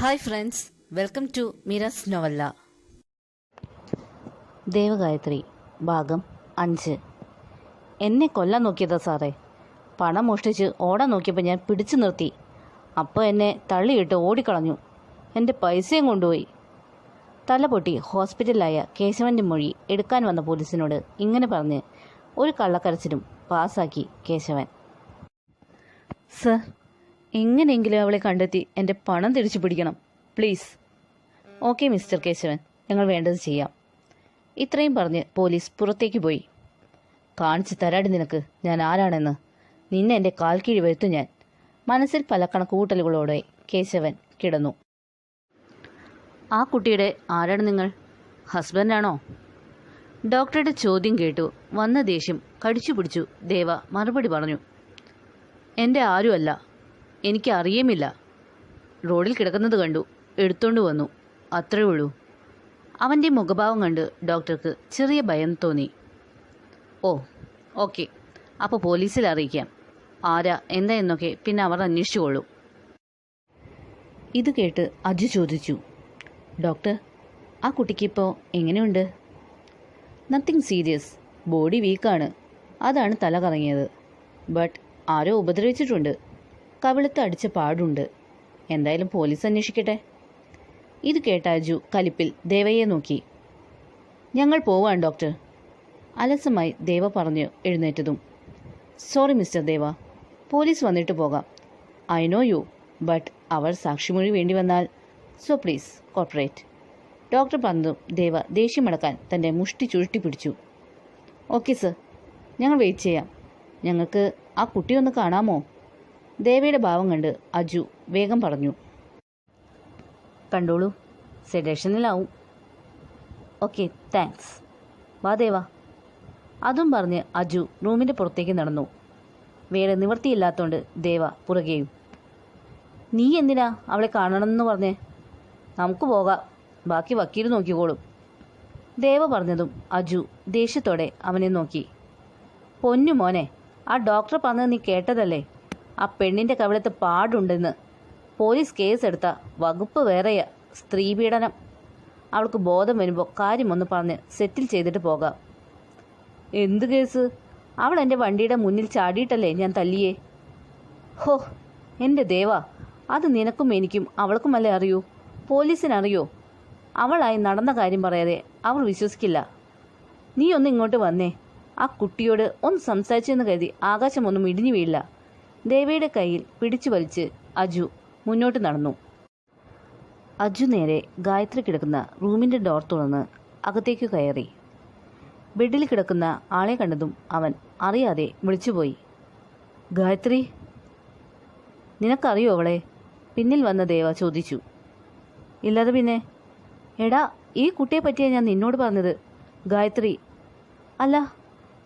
Hi friends welcome to മിറസ് നോവല്ല ദേവഗായത്രി ഭാഗം അഞ്ച്. എന്നെ കൊല്ലാൻ നോക്കിയതാ സാറേ. പണം മോഷ്ടിച്ച് ഓടാൻ നോക്കിയപ്പോൾ ഞാൻ പിടിച്ചു നിർത്തി. അപ്പോൾ എന്നെ തള്ളിയിട്ട് ഓടിക്കളഞ്ഞു. എന്റെ പൈസയും കൊണ്ടുപോയി. തല പൊട്ടി ഹോസ്പിറ്റലിലായ കേശവന്റെ മൊഴി എടുക്കാൻ വന്ന പോലീസിനോട് ഇങ്ങനെ പറഞ്ഞ് ഒരു കള്ളക്കരച്ചിലും പാസ്സാക്കി കേശവൻ. സർ എങ്ങനെയെങ്കിലും അവളെ കണ്ടെത്തി എന്റെ പണം തിരിച്ചു പിടിക്കണം. Please okay mister Keshavan. ഞങ്ങൾ വേണ്ടത് ചെയ്യാം. ഇത്രയും പറഞ്ഞ് പോലീസ് പുറത്തേക്ക് പോയി. കാണിച്ചു തരാടി നിനക്ക്. ഞാൻ ആരാണെന്ന്? നിന്നെ എന്റെ കാൽ കീഴ് വരുത്തും ഞാൻ. മനസ്സിൽ പല കണക്കുകൂട്ടലുകളോടെ കേശവൻ കിടന്നു. ആ കുട്ടിയുടെ ആരാണ് നിങ്ങൾ? ഹസ്ബൻഡാണോ? ഡോക്ടറുടെ ചോദ്യം കേട്ടു. വന്ന ദേഷ്യം കടിച്ചു പിടിച്ചു ദേവ മറുപടി പറഞ്ഞു. എന്റെ ആരുമല്ല. എനിക്ക് അറിയുമില്ല റോഡിൽ കിടക്കുന്നത് കണ്ടു എടുത്തോണ്ട് വന്നു. അത്രേ ഉള്ളൂ. അവന്റെ മുഖഭാവം കണ്ട് ഡോക്ടർക്ക് ചെറിയ ഭയം തോന്നി. Oh okay. അപ്പോൾ പോലീസിൽ അറിയിക്കാം. ആരാ എന്താ എന്നൊക്കെ പിന്നെ അവർ അന്വേഷിച്ചുകൊള്ളൂ ഇത് കേട്ട് അജു ചോദിച്ചു. ഡോക്ടർ ആ കുട്ടിക്കിപ്പോൾ എങ്ങനെയുണ്ട്? നത്തിങ് സീരിയസ് ബോഡി വീക്കാണ്. അതാണ് തല കറങ്ങിയത്. ബട്ട് ആരോ ഉപദ്രവിച്ചിട്ടുണ്ട്. കവിളത്ത് അടിച്ച പാടുണ്ട്. എന്തായാലും പോലീസ് അന്വേഷിക്കട്ടെ. ഇത് കേട്ട അജു കലിപ്പിൽ ദേവയെ നോക്കി. ഞങ്ങൾ പോവാണ് ഡോക്ടർ അലസമായി ദേവ പറഞ്ഞു എഴുന്നേറ്റതും. സോറി മിസ്റ്റർ ദേവ പോലീസ് വന്നിട്ട് പോകാം. ഐ നോ യു ബട്ട് അവർ സാക്ഷിമൊഴി വേണ്ടി വന്നാൽ. So please corporate. ഡോക്ടർ പറഞ്ഞു ദേവ ദേഷ്യമടക്കാൻ തന്റെ മുഷ്ടി ചുരുട്ടി പിടിച്ചു. ഓക്കെ സർ ഞങ്ങൾ വെയിറ്റ് ചെയ്യാം. ഞങ്ങൾക്ക് ആ കുട്ടിയൊന്ന് കാണാമോ? ദേവയുടെ ഭാവം കണ്ട് അജു വേഗം പറഞ്ഞു കണ്ടോളൂ സെഡേഷനിലാവും ഓക്കെ താങ്ക്സ് വാ ദേവ. അതും പറഞ്ഞ് അജു റൂമിന്റെ പുറത്തേക്ക് നടന്നു. വേറെ നിവൃത്തിയില്ലാത്തോണ്ട് ദേവ പുറകെയും നീ എന്തിനാ അവളെ കാണണമെന്ന് പറഞ്ഞേ? നമുക്ക് പോകാം. ബാക്കി വക്കീൽ നോക്കിക്കോളും. ദേവ പറഞ്ഞതും അജു ദേഷ്യത്തോടെ അവനെ നോക്കി. പൊന്നു മോനെ ആ ഡോക്ടർ പറഞ്ഞത് നീ കേട്ടതല്ലേ? ആ പെണ്ണിന്റെ കവിളത്ത് പാടുണ്ടെന്ന് പോലീസ് കേസെടുത്ത വകുപ്പ് വേറെയാ സ്ത്രീപീഡനം അവൾക്ക് ബോധം വരുമ്പോൾ കാര്യമൊന്ന് പറഞ്ഞ് സെറ്റിൽ ചെയ്തിട്ട് പോകാം. എന്ത് കേസ്? അവൾ എന്റെ വണ്ടിയുടെ മുന്നിൽ ചാടിയിട്ടല്ലേ ഞാൻ തല്ലിയേ? ഹോ എന്റെ ദേവ അത് നിനക്കും എനിക്കും അവൾക്കുമല്ലേ അറിയൂ? പോലീസിനറിയോ? അവളായി നടന്ന കാര്യം പറയാതെ അവൾ വിശ്വസിക്കില്ല. നീ ഒന്ന് ഇങ്ങോട്ട് വന്നേ. ആ കുട്ടിയോട് ഒന്ന് സംസാരിച്ചെന്ന് കരുതി ആകാശമൊന്നും ഇടിഞ്ഞു വീഴില്ല. ദേവയുടെ കയ്യിൽ പിടിച്ചു വലിച്ച് അജു മുന്നോട്ട് നടന്നു. അജു നേരെ ഗായത്രി കിടക്കുന്ന റൂമിന്റെ ഡോർ തുറന്ന് അകത്തേക്ക് കയറി. ബെഡിൽ കിടക്കുന്ന ആളെ കണ്ടതും അവൻ അറിയാതെ വിളിച്ചുപോയി. ഗായത്രി നിനക്കറിയോ അവളെ? പിന്നിൽ വന്ന ദേവ ചോദിച്ചു. ഇല്ലാതെ പിന്നെ. എടാ ഈ കുട്ടിയെ പറ്റിയാ ഞാൻ നിന്നോട് പറഞ്ഞത്. ഗായത്രി അല്ല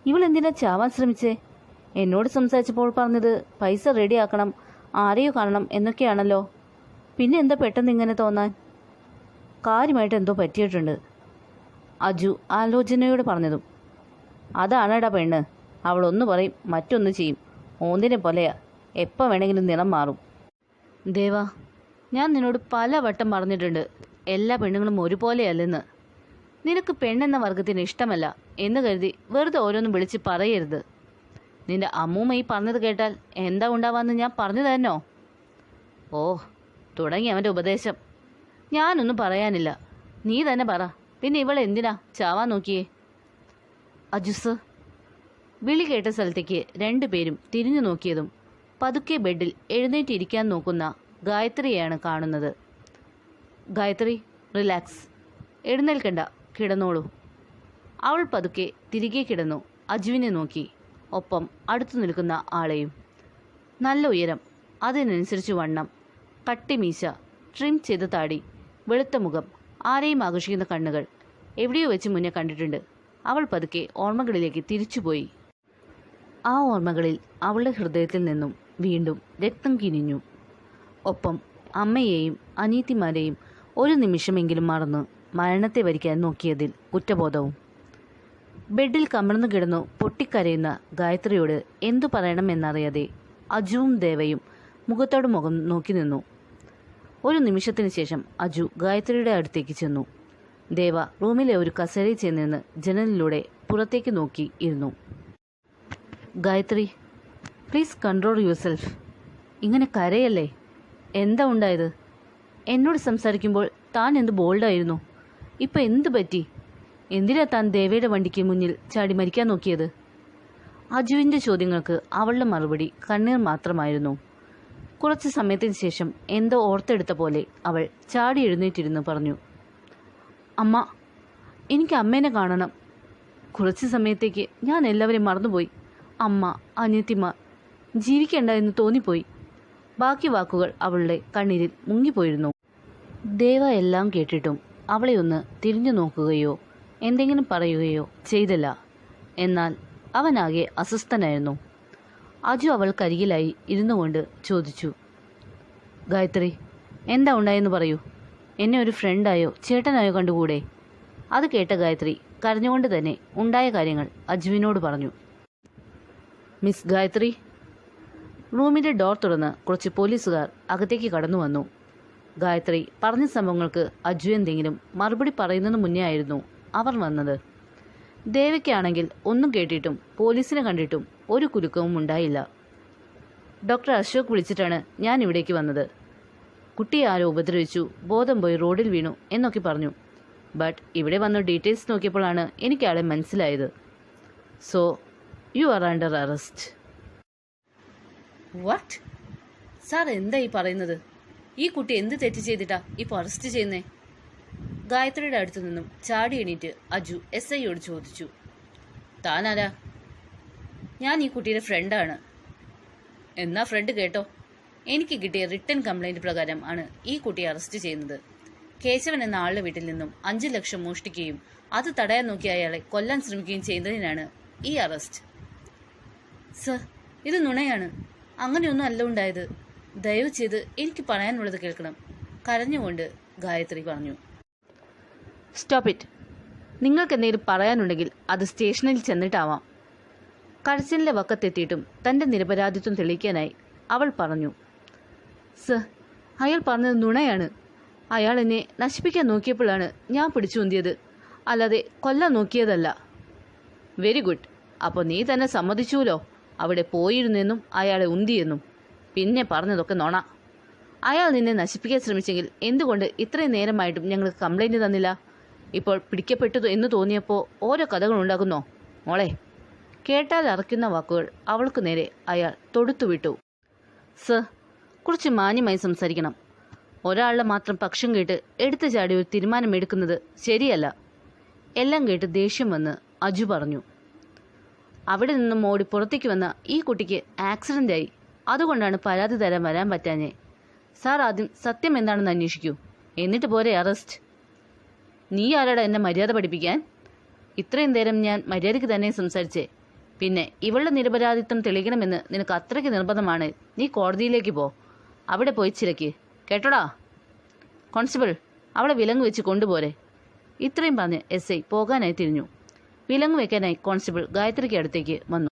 ഇവൾ എന്തിനാ ചാവാൻ ശ്രമിച്ചേ? എന്നോട് സംസാരിച്ചപ്പോൾ പറഞ്ഞത് പൈസ റെഡിയാക്കണം ആരെയോ കാണണം എന്നൊക്കെയാണല്ലോ. പിന്നെ എന്താ പെട്ടെന്ന് ഇങ്ങനെ തോന്നാൻ? കാര്യമായിട്ട് എന്തോ പറ്റിയിട്ടുണ്ട് അജു ആലോചനയോട് പറഞ്ഞതും. അതാണേടാ പെണ്ണ് അവളൊന്ന് പറയും മറ്റൊന്ന് ചെയ്യും. ഓന്തിനെ പോലെയാ എപ്പോൾ വേണമെങ്കിലും നിറം മാറും. ദേവ ഞാൻ നിന്നോട് പല വട്ടം പറഞ്ഞിട്ടുണ്ട് എല്ലാ പെണ്ണുങ്ങളും ഒരുപോലെയല്ലെന്ന്. നിനക്ക് പെണ്ണെന്ന വർഗത്തിന് ഇഷ്ടമല്ല എന്ന് കരുതി വെറുതെ ഓരോന്നും വിളിച്ച് പറയരുത്. നിന്റെ അമ്മൂമ്മ ഈ പറഞ്ഞത് കേട്ടാൽ എന്താ ഉണ്ടാവാന്ന് ഞാൻ പറഞ്ഞു തന്നോ ഓ തുടങ്ങി അവന്റെ ഉപദേശം. ഞാനൊന്നും പറയാനില്ല. നീ തന്നെ പറ. പിന്നെ ഇവൾ എന്തിനാ? ചാവാൻ നോക്കിയേ. അജുസ് വിളി കേട്ട സ്ഥലത്തേക്ക് രണ്ടുപേരും തിരിഞ്ഞു നോക്കിയതും പതുക്കെ ബെഡിൽ എഴുന്നേറ്റിരിക്കാൻ നോക്കുന്ന ഗായത്രിയെയാണ് കാണുന്നത്. ഗായത്രി റിലാക്സ് എഴുന്നേൽക്കണ്ട. കിടന്നോളൂ. അവൾ പതുക്കെ തിരികെ കിടന്നു. അജുവിനെ നോക്കി. ഒപ്പം അടുത്തു നിൽക്കുന്ന ആളെയും. നല്ല ഉയരം അതിനനുസരിച്ച് വണ്ണം. കട്ടിമീശ ട്രിം ചെയ്ത താടി വെളുത്ത മുഖം ആരെയും ആകർഷിക്കുന്ന കണ്ണുകൾ. എവിടെയോ വെച്ച് മുന്നേ കണ്ടിട്ടുണ്ട്. അവൾ പതുക്കെ ഓർമ്മകളിലേക്ക് തിരിച്ചുപോയി. ആ ഓർമ്മകളിൽ അവളുടെ ഹൃദയത്തിൽ നിന്നും വീണ്ടും രക്തം കിനിഞ്ഞു. ഒപ്പം അമ്മയെയും അനീത്തിമാരെയും ഒരു നിമിഷമെങ്കിലും മറന്ന് മരണത്തെ വരിക്കാൻ നോക്കിയതിൽ കുറ്റബോധവും. ബെഡിൽ കമർന്നു കിടന്നു പൊട്ടിക്കരയുന്ന ഗായത്രിയോട് എന്തു പറയണമെന്നറിയാതെ അജുവും ദേവയും മുഖത്തോട് മുഖം നോക്കി നിന്നു. ഒരു നിമിഷത്തിന് ശേഷം അജു ഗായത്രിയുടെ അടുത്തേക്ക് ചെന്നു. ദേവ റൂമിലെ ഒരു കസേരയിൽ ചെന്നിരുന്ന് ജനലിലൂടെ പുറത്തേക്ക് നോക്കി ഇരുന്നു. Gayathri please control your yourself കരയല്ലേ? എന്താ ഉണ്ടായത്? എന്നോട് സംസാരിക്കുമ്പോൾ താൻ എന്ത് ബോൾഡായിരുന്നു ഇപ്പം എന്ത് പറ്റി? എന്തിനാ താൻ ദേവയുടെ വണ്ടിക്ക് മുന്നിൽ ചാടി മരിക്കാൻ നോക്കിയത്? അജുവിന്റെ ചോദ്യങ്ങൾക്ക് അവളുടെ മറുപടി കണ്ണീർ മാത്രമായിരുന്നു. കുറച്ച് സമയത്തിന് ശേഷം എന്തോ ഓർത്തെടുത്ത പോലെ അവൾ ചാടി എഴുന്നേറ്റിരുന്നു പറഞ്ഞു. അമ്മ എനിക്ക് അമ്മേനെ കാണണം. കുറച്ച് സമയത്തേക്ക് ഞാൻ എല്ലാവരെയും മറന്നുപോയി. അമ്മ അനിയത്തിമാർ ജീവിക്കേണ്ട എന്ന് തോന്നിപ്പോയി. ബാക്കി വാക്കുകൾ അവളുടെ കണ്ണീരിൽ മുങ്ങിപ്പോയിരുന്നു. ദേവ എല്ലാം കേട്ടിട്ടും അവളെ ഒന്ന് തിരിഞ്ഞു നോക്കുകയോ എന്തെങ്കിലും പറയുകയോ ചെയ്തില്ല. എന്നാൽ അവനാകെ അസ്വസ്ഥനായിരുന്നു. അജു അവൾക്കരികിലായി ഇരുന്നു കൊണ്ട് ചോദിച്ചു ഗായത്രി എന്താ ഉണ്ടായെന്ന് പറയൂ? എന്നെ ഒരു ഫ്രണ്ടായോ ചേട്ടനായോ കണ്ടുകൂടെ? അത് കേട്ട ഗായത്രി കരഞ്ഞുകൊണ്ട് തന്നെ ഉണ്ടായ കാര്യങ്ങൾ അജുവിനോട് പറഞ്ഞു. മിസ് ഗായത്രി റൂമിന്റെ ഡോർ തുറന്ന് കുറച്ച് പോലീസുകാർ അകത്തേക്ക് കടന്നു വന്നു. ഗായത്രി പറഞ്ഞ സംഭവങ്ങൾക്ക് അജു എന്തെങ്കിലും മറുപടി പറയുന്നതിന് മുന്നേ ആയിരുന്നു. അവർ വന്നത്. ദേവയ്ക്കാണെങ്കിൽ ഒന്നും കേട്ടിട്ടും പോലീസിനെ കണ്ടിട്ടും ഒരു കുലുക്കവും ഉണ്ടായില്ല. ഡോക്ടർ അശോക് വിളിച്ചിട്ടാണ് ഞാൻ ഇവിടേക്ക് വന്നത്. കുട്ടിയെ ആരോ ഉപദ്രവിച്ചു ബോധം പോയി റോഡിൽ വീണു എന്നൊക്കെ പറഞ്ഞു. ബട്ട് ഇവിടെ വന്ന ഡീറ്റെയിൽസ് നോക്കിയപ്പോഴാണ് എനിക്ക് ആളെ മനസ്സിലായത്. So you are under arrest. What sir എന്താ ഈ പറയുന്നത്? ഈ കുട്ടി എന്ത് തെറ്റ് ചെയ്തിട്ടാ ഇപ്പോൾ അറസ്റ്റ് ചെയ്യുന്നേ? ഗായത്രിയുടെ അടുത്തു നിന്നും ചാടി എണീറ്റ് അജു എസ് ഐയോട് ചോദിച്ചു താനാരാ? ഞാൻ ഈ കുട്ടിയുടെ ഫ്രണ്ടാണ് എന്നാ ഫ്രണ്ട് കേട്ടോ. എനിക്ക് കിട്ടിയ റിട്ടേൺ കംപ്ലൈന്റ് പ്രകാരം ആണ് ഈ കുട്ടിയെ അറസ്റ്റ് ചെയ്യുന്നത്. കേശവൻ എന്ന ആളുടെ വീട്ടിൽ നിന്നും അഞ്ചു ലക്ഷം മോഷ്ടിക്കുകയും അത് തടയാൻ നോക്കിയ അയാളെ കൊല്ലാൻ ശ്രമിക്കുകയും ചെയ്യുന്നതിനാണ് ഈ അറസ്റ്റ് സർ ഇത് നുണയാണ്. അങ്ങനെയൊന്നും അല്ല ഉണ്ടായത്. ദയവ് ചെയ്ത് എനിക്ക് പറയാനുള്ളത് കേൾക്കണം കരഞ്ഞുകൊണ്ട് ഗായത്രി പറഞ്ഞു. സ്റ്റോപ്പ് ഇറ്റ് നിങ്ങൾക്ക് എന്തെങ്കിലും പറയാനുണ്ടെങ്കിൽ അത് സ്റ്റേഷനിൽ ചെന്നിട്ടാവാം. കരച്ചിലിന്റെ വക്കത്തെത്തിയിട്ടും തന്റെ നിരപരാധിത്വം തെളിയിക്കാനായി അവൾ പറഞ്ഞു സർ അയാൾ പറഞ്ഞത് നുണയാണ്. അയാൾ എന്നെ നശിപ്പിക്കാൻ നോക്കിയപ്പോഴാണ് ഞാൻ പിടിച്ചുന്തിയത് അല്ലാതെ കൊല്ലാൻ നോക്കിയതല്ല. വെരി ഗുഡ് അപ്പോൾ നീ തന്നെ സമ്മതിച്ചുവല്ലോ. അവിടെ പോയിരുന്നെന്നും അയാളെ ഉന്തിയെന്നും. പിന്നെ പറഞ്ഞതൊക്കെ നോണ. അയാൾ നിന്നെ നശിപ്പിക്കാൻ ശ്രമിച്ചെങ്കിൽ എന്തുകൊണ്ട് ഇത്രയും നേരമായിട്ടും ഞങ്ങൾക്ക് കംപ്ലൈന്റ് തന്നില്ല? ഇപ്പോൾ പിടിക്കപ്പെട്ടു എന്ന് തോന്നിയപ്പോൾ ഓരോ കഥകൾ ഉണ്ടാകുന്നോ? മോളെ കേട്ടാൽ അറക്കുന്ന വാക്കുകൾ അവൾക്ക് നേരെ അയാൾ തൊടുത്തുവിട്ടു. സർ കുറച്ച് മാന്യമായി സംസാരിക്കണം. ഒരാളുടെ മാത്രം പക്ഷം കേട്ട് എടുത്തു ചാടി ഒരു തീരുമാനമെടുക്കുന്നത് ശരിയല്ല. എല്ലാം കേട്ട് ദേഷ്യം വന്ന് അജു പറഞ്ഞു. അവിടെ നിന്നും മോടി പുറത്തേക്ക് വന്ന ഈ കുട്ടിക്ക് ആക്സിഡന്റ് ആയി അതുകൊണ്ടാണ് പരാതി തരാൻ വരാൻ പറ്റാഞ്ഞേ. സാർ ആദ്യം സത്യം എന്താണെന്ന് അന്വേഷിക്കൂ. എന്നിട്ട് പോരെ അറസ്റ്റ്. നീ ആരാടാ എന്നെ മര്യാദ പഠിപ്പിക്കാൻ? ഇത്രയും നേരം ഞാൻ മര്യാദയ്ക്ക് തന്നെ സംസാരിച്ചേ. പിന്നെ ഇവളുടെ നിരപരാധിത്വം തെളിയിക്കണമെന്ന് നിനക്ക് അത്രയ്ക്ക് നിർബന്ധമാണ്. നീ കോടതിയിലേക്ക് പോ. അവിടെ പോയി ചിലക്ക്. കേട്ടോടാ? കോൺസ്റ്റബിൾ അവളെ വിലങ്ങ് വെച്ച് കൊണ്ടുപോരെ. ഇത്രയും പറഞ്ഞ് എസ് ഐ പോകാനായി തിരിഞ്ഞു. വിലങ്ങ് വെക്കാനായി കോൺസ്റ്റബിൾ ഗായത്രിക്ക് അടുത്തേക്ക് വന്നു.